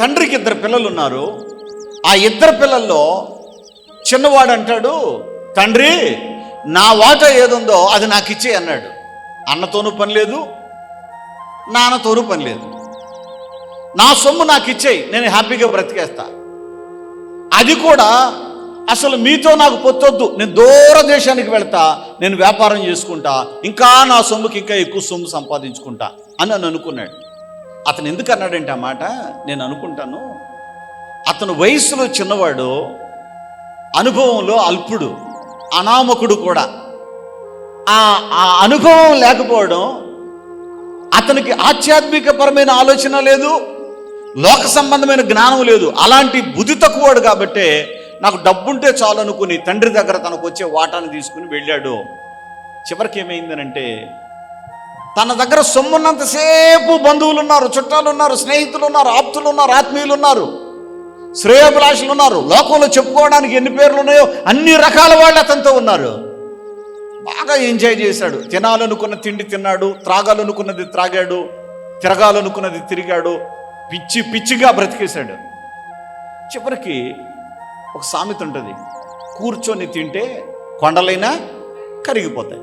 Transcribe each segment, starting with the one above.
తండ్రికి ఇద్దరు పిల్లలు ఉన్నారు ఆ ఇద్దరు పిల్లల్లో చిన్నవాడు అంటాడు తండ్రి నా వాటా ఏదుందో అది నాకు ఇచ్చే అన్నాడు. అన్నతోనూ పని లేదు నాన్నతోనూ పని లేదు. నా సొమ్ము నాకు ఇచ్చేయి నేను హ్యాపీగా బ్రతికేస్తా. అది కూడా అసలు మీతో నాకు పొత్తొద్దు నేను దూర దేశానికి వెళ్తా నేను వ్యాపారం చేసుకుంటా ఇంకా నా సొమ్ముకి ఇంకా ఎక్కువ సొమ్ము సంపాదించుకుంటా అని అని అనుకున్నాడు. అతను ఎందుకు అన్నాడంటే ఆ మాట నేను అనుకుంటాను అతను వయసులో చిన్నవాడు అనుభవంలో అల్పుడు అనామకుడు కూడా. ఆ ఆ అనుభవం లేకపోవడం అతనికి ఆధ్యాత్మికపరమైన ఆలోచన లేదు లోక సంబంధమైన జ్ఞానం లేదు. అలాంటి బుద్ధి తక్కువాడు కాబట్టే నాకు డబ్బుంటే చాలు అనుకుని తండ్రి దగ్గర తనకు వచ్చే వాటాను తీసుకుని వెళ్ళాడు. చివరికి ఏమైందనంటే తన దగ్గర సొమ్మున్నంతసేపు బంధువులు ఉన్నారు చుట్టాలు ఉన్నారు స్నేహితులు ఉన్నారు ఆప్తులు ఉన్నారు ఆత్మీయులు ఉన్నారు శ్రేయోభిలాషులు ఉన్నారు లోకంలో చెప్పుకోవడానికి ఎన్ని పేర్లు ఉన్నాయో అన్ని రకాల వాళ్ళు అతనితో ఉన్నారు. బాగా ఎంజాయ్ చేశాడు. తినాలనుకున్న తిండి తిన్నాడు త్రాగాలనుకున్నది త్రాగాడు తిరగాలనుకున్నది తిరిగాడు పిచ్చి పిచ్చిగా బ్రతికేశాడు. చివరికి ఒక సామెత ఉంటుంది కూర్చొని తింటే కొండలైనా కరిగిపోతాయి.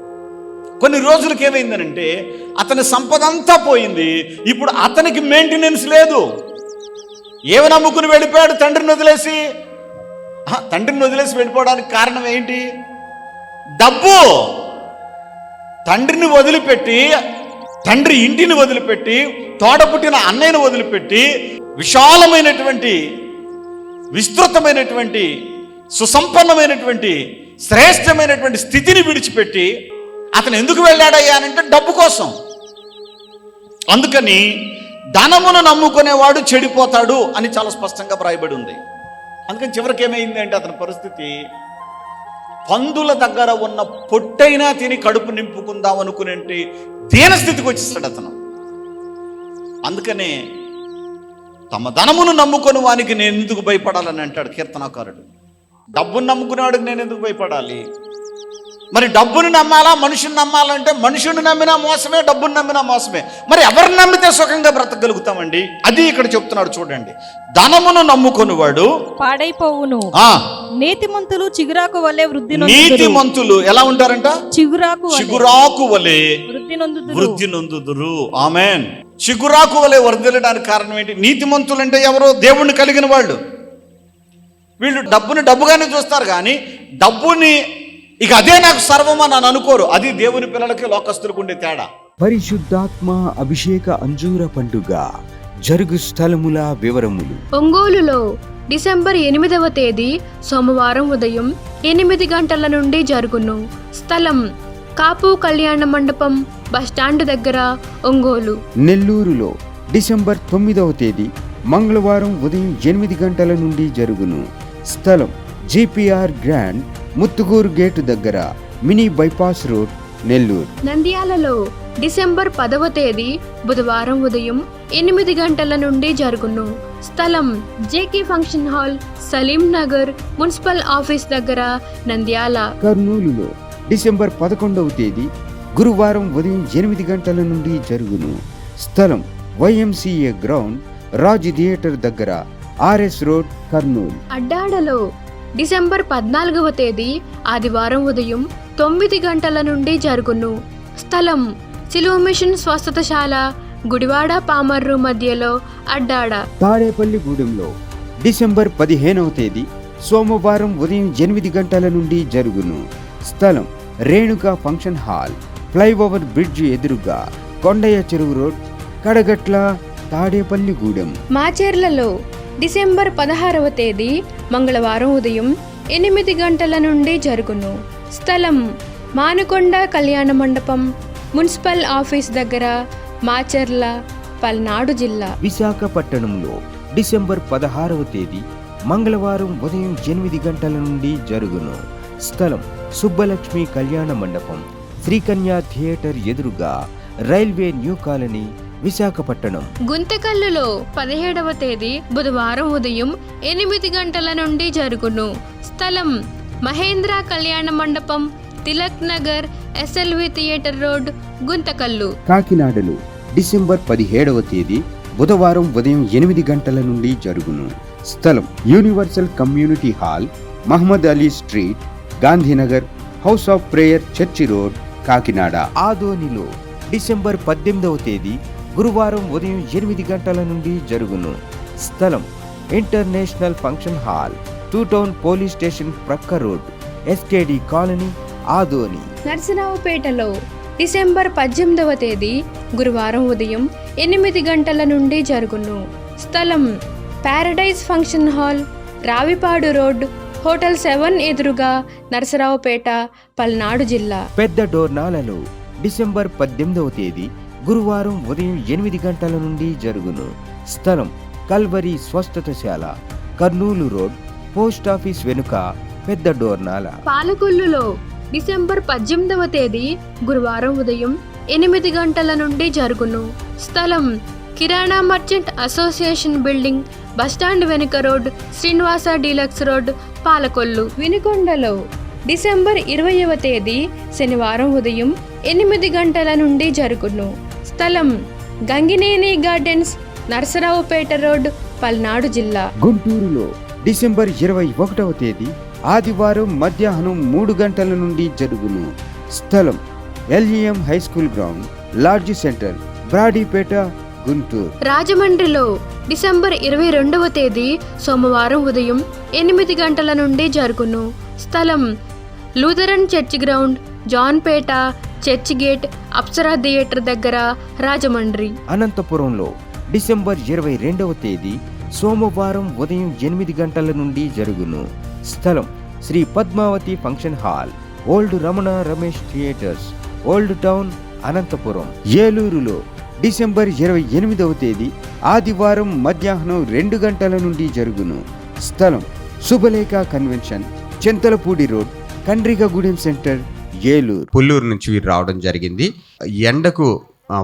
కొన్ని రోజులకి ఏమైందనంటే అతని సంపద అంతా పోయింది. ఇప్పుడు అతనికి మెయింటెనెన్స్ లేదు. ఏమి నమ్ముకుని వెళ్ళిపోయాడు తండ్రిని వదిలేసి. తండ్రిని వదిలేసి వెళ్ళిపోవడానికి కారణం ఏంటి? డబ్బు. తండ్రిని వదిలిపెట్టి తండ్రి ఇంటిని వదిలిపెట్టి తోడ పుట్టిన అన్నయ్యను వదిలిపెట్టి విశాలమైనటువంటి విస్తృతమైనటువంటి సుసంపన్నమైనటువంటి శ్రేష్టమైనటువంటి స్థితిని విడిచిపెట్టి అతను ఎందుకు వెళ్ళాడయ్యా అని అంటే డబ్బు కోసం. అందుకని ధనమును నమ్ముకునేవాడు చెడిపోతాడు అని చాలా స్పష్టంగా వ్రాయబడి ఉంది. అందుకని చివరికి ఏమైంది అంటే అతని పరిస్థితి పందుల దగ్గర ఉన్న పొట్టైనా తిని కడుపు నింపుకుందాం అనుకునే దీనస్థితికి వచ్చేస్తాడు అతను. అందుకనే తమ ధనమును నమ్ముకొని వానికి నేను ఎందుకు భయపడాలని అంటాడు కీర్తనాకారుడు. డబ్బును నమ్ముకునేవాడికి నేను ఎందుకు భయపడాలి? మరి డబ్బుని నమ్మాలా మనుషుని నమ్మాలంటే మనుషుని నమ్మినా మోసమే డబ్బుని నమ్మినా మోసమే. మరి ఎవరిని నమ్మితే సుఖంగా బ్రతకగలుగుతామండి? అది ఇక్కడ చెప్తున్నాడు చూడండి. ధనమును నమ్ముకొనివాడు పాడైపోవును. నీతిమంతులు చిగురాకు వలె వృద్ధి నీతి నొందుదురు. మంతులు ఎలా ఉంటారంట? చిగురాకు చిగురాకు వలె వృద్ధి నొందుదురు. ఆమెన్. చిగురాకు వలె వర్ధిల్లడానికి కారణం ఏంటి? నీతిమంతులు అంటే ఎవరో? దేవుణ్ణి కలిగిన వాళ్ళు. వీళ్ళు డబ్బుని డబ్బుగానే చూస్తారు కానీ డబ్బుని ఇక అదే నాకు సర్వమా నన్ను అనుకోరు. అది దేవుని పిల్లలకి లోకస్తులకు ఉండే తేడా. పరిశుద్ధాత్మ అభిషేక అంజూర పండుగ జరుగు స్థలముల వివరములు. ఒంగోలులో డిసెంబర్ ఎనిమిదవ తేదీ సోమవారం ఉదయం ఎనిమిది గంటల నుండి జరుగును. స్థలం కాపు కళ్యాణ మండపం బస్టాండ్ దగ్గర ఒంగోలు. నెల్లూరులో డిసెంబర్ తొమ్మిదవ తేదీ మంగళవారం ఉదయం ఎనిమిది గంటల నుండి జరుగును. స్థలం జిపిఆర్ గ్రాండ్ ముత్తుగూరు గేటు దగ్గర మినీ బైపాస్ రోడ్ నెల్లూరు. నంద్యాలలో డిసెంబర్ పదవ తేదీ బుధవారం ఉదయం ఎనిమిది గంటల నుండి జరుగును. స్థలం JK function hall Saleem Nagar municipal office దగ్గర నంద్యాల. కర్నూలులో డిసెంబర్ పదకొండవ తేదీ గురువారం ఉదయం ఎనిమిది గంటల నుండి జరుగును. స్థలం వైఎంసీఏ గ్రౌండ్ రాజ్ థియేటర్ దగ్గర ఆర్ఎస్ రోడ్ కర్నూలు. అడ్డాడలో డిసెంబర్ పద్నాలుగవ తేదీ ఆదివారం ఉదయం తొమ్మిది గంటల నుండి జరుగును. స్థలం సిలువ మిషన్ స్వస్థతశాల గుడివాడ పామర్రు మధ్యలో అడ్డాడ. తాడేపల్లిగూడెంలో డిసెంబర్ పదిహేనవ తేదీ సోమవారం ఉదయం ఎనిమిది గంటల నుండి జరుగును. స్థలం Renuka function hall flyover bridge ఎదురుగా కొండయ్య చెరువు రోడ్ కడగట్ల తాడేపల్లిగూడెం. మాచేర్లలో డిసెంబర్ పదహారవ తేదీ మంగళవారం ఉదయం ఎనిమిది గంటల నుండి జరుగును. స్థలం మానుకొండ కళ్యాణ మండపం మున్సిపల్ ఆఫీస్ దగ్గర మాచర్ల పల్నాడు జిల్లా. విశాఖపట్టణంలో డిసెంబర్ పదహారవ తేదీ మంగళవారం ఉదయం ఎనిమిది గంటల నుండి జరుగును. స్థలం సుబ్బలక్ష్మి కళ్యాణ మండపం శ్రీకన్యా థియేటర్ ఎదురుగా రైల్వే న్యూ కాలనీ విశాఖపట్టణం గుంతకల్లులో పదిహేడవ తేదీ బుధవారం ఉదయం ఎనిమిది గంటల నుండి జరుగును. స్థలం Mahendra Kalyana Mandapam Tilak Nagar SLV theatre road Guntakal. కాకినాడలో డిసెంబర్ పదిహేడవ తేదీ బుధవారం ఉదయం ఎనిమిది గంటల నుండి జరుగును. స్థలం universal community hall Mohammed Ali street Gandhinagar house of prayer church road Kakinada. ఆదోనిలో డిసెంబర్ పద్దెనిమిదవ తేదీ గురువారం ఉదయం ఎనిమిది గంటల నుండి జరుగును. స్థలం international function hall two town police station ప్రక్క రోడ్ ఎస్కేడి కాలనీ ఆదోని. నర్సరావుపేటలో డిసెంబర్ పద్దెనిమిదవ తేదీ గురువారం ఉదయం ఎనిమిది గంటల నుండి జరుగును. స్థలం paradise function hall Ravipadu road hotel seven ఎదురుగా నరసరావుపేట పల్నాడు జిల్లా. పెద్ద డోర్నాలలో డిసెంబర్ పద్దెనిమిదవ తేదీ గురువారం ఉదయం ఎనిమిది గంటల నుండి జరుగును. స్థలం కల్వరి స్వస్థతశాల కర్నూలు రోడ్ పోస్ట్ ఆఫీస్ వెనుక పెద్ద డోర్నాల. పాలకొల్లులో డిసెంబర్ పద్దెనిమిదవ తేదీ గురువారం ఉదయం ఎనిమిది గంటల నుండి జరుగును. స్థలం కిరాణా merchant association building bus stand వెనుక road Srinivasa deluxe road Palakollu. వినుకొండలో December ఇరవైవ తేదీ శనివారం ఉదయం ఎనిమిది గంటల నుండి జరుగును. స్థలం గంగినేని గార్డెన్స్ నరసరావుపేట రోడ్ పల్నాడు జిల్లా. గుంటూరులో డిసెంబర్ ఇరవై ఒకటవ తేదీ ఆదివారం మధ్యాహ్నం మూడు గంటల నుండి జరుగును. స్థలం LEM high school ground lodge centre Brodipet Guntur. రాజమండ్రిలో డిసెంబర్ ఇరవై రెండవ తేదీ సోమవారం ఉదయం ఎనిమిది గంటల నుండి జరుగును. స్థలం Lutheran church ground Janpet church gate Apsara theatre దగ్గర రాజమండ్రి. అనంతపురంలో డిసెంబర్ ఇరవై రెండవ తేదీ సోమవారం ఉదయం ఎనిమిది గంటల నుండి జరుగును. స్థలం Shri Padmavathi function hall old Ramana Ramesh theatres old town Anantapur. ఏలూరులో డిసెంబర్ ఇరవై ఎనిమిదవ తేదీ ఆదివారం మధ్యాహ్నం రెండు గంటల నుండి జరుగును. స్థలం Subhalekha convention Chintalapudi road Kandrigagudem centre Eluru. Pulluru నుంచి వీరు రావడం జరిగింది. ఎండకు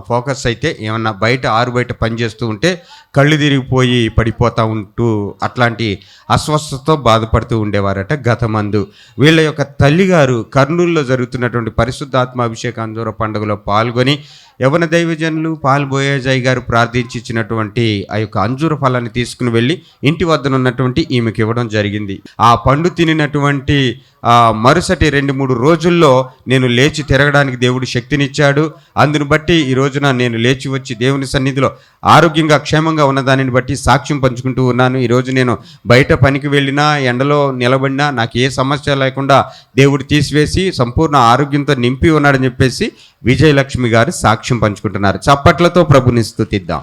ఫోకస్ అయితే ఏమన్నా బయట ఆరు బయట పనిచేస్తూ ఉంటే కళ్ళు తిరిగిపోయి పడిపోతూ ఉంటూ అట్లాంటి అస్వస్థతతో బాధపడుతూ ఉండేవారట గతమందు. వీళ్ళ యొక్క తల్లిగారు కర్నూలులో జరుగుతున్నటువంటి పరిశుద్ధాత్మ అభిషేక పండుగలో పాల్గొని యవన దైవజనులు పాల్ గారు ప్రార్థించి ఇచ్చినటువంటి ఆ యొక్క అంజూర ఫలాన్ని తీసుకుని వెళ్ళి ఇంటి వద్దన ఉన్నటువంటి ఈమెకి ఇవ్వడం జరిగింది. ఆ పండు తినినటువంటి మరుసటి రెండు మూడు రోజుల్లో నేను లేచి తిరగడానికి దేవుడు శక్తినిచ్చాడు. అందును బట్టి ఈ రోజున నేను లేచి వచ్చి దేవుని సన్నిధిలో ఆరోగ్యంగా క్షేమంగా ఉన్న దానిని బట్టి సాక్ష్యం పంచుకుంటూ ఉన్నాను. ఈరోజు నేను బయట పనికి వెళ్ళినా ఎండలో నిలబడినా నాకు ఏ సమస్య లేకుండా దేవుడు తీసివేసి సంపూర్ణ ఆరోగ్యంతో నింపి ఉన్నాడని చెప్పేసి విజయలక్ష్మి గారు సాక్ష్యం పంచుకుంటున్నారు. చప్పట్లతో ప్రభుని స్థుతిద్దాం.